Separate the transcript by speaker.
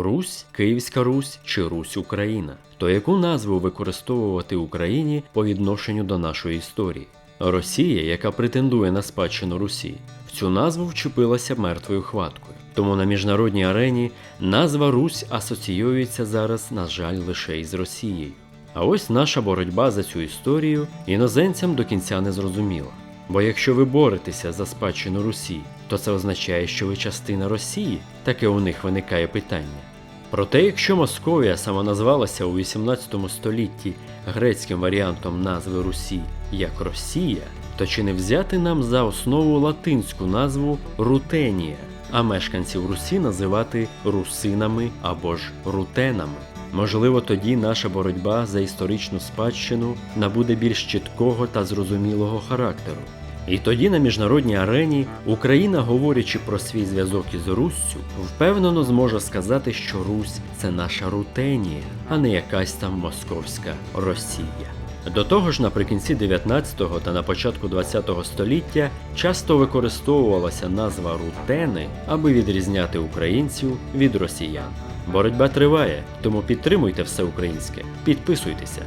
Speaker 1: Русь, Київська Русь чи Русь Україна. То яку назву використовувати Україні по відношенню до нашої історії? Росія, яка претендує на спадщину Русі, в цю назву вчепилася мертвою хваткою. Тому на міжнародній арені назва Русь асоціюється зараз, на жаль, лише із Росією. А ось наша боротьба за цю історію іноземцям до кінця не зрозуміла. Бо якщо ви боретеся за спадщину Русі, то це означає, що ви частина Росії, таке у них виникає питання. Проте, якщо Московія самоназвалася у 18 столітті грецьким варіантом назви Русі як Росія, то чи не взяти нам за основу латинську назву Рутенія, а мешканців Русі називати русинами або ж рутенами? Можливо, тоді наша боротьба за історичну спадщину набуде більш чіткого та зрозумілого характеру. І тоді на міжнародній арені Україна, говорячи про свій зв'язок із Руссю, впевнено зможе сказати, що Русь це наша рутенія, а не якась там московська Росія. До того ж, наприкінці 19-го та на початку 20-го століття часто використовувалася назва рутени, аби відрізняти українців від росіян. Боротьба триває, тому підтримуйте все українське, підписуйтеся.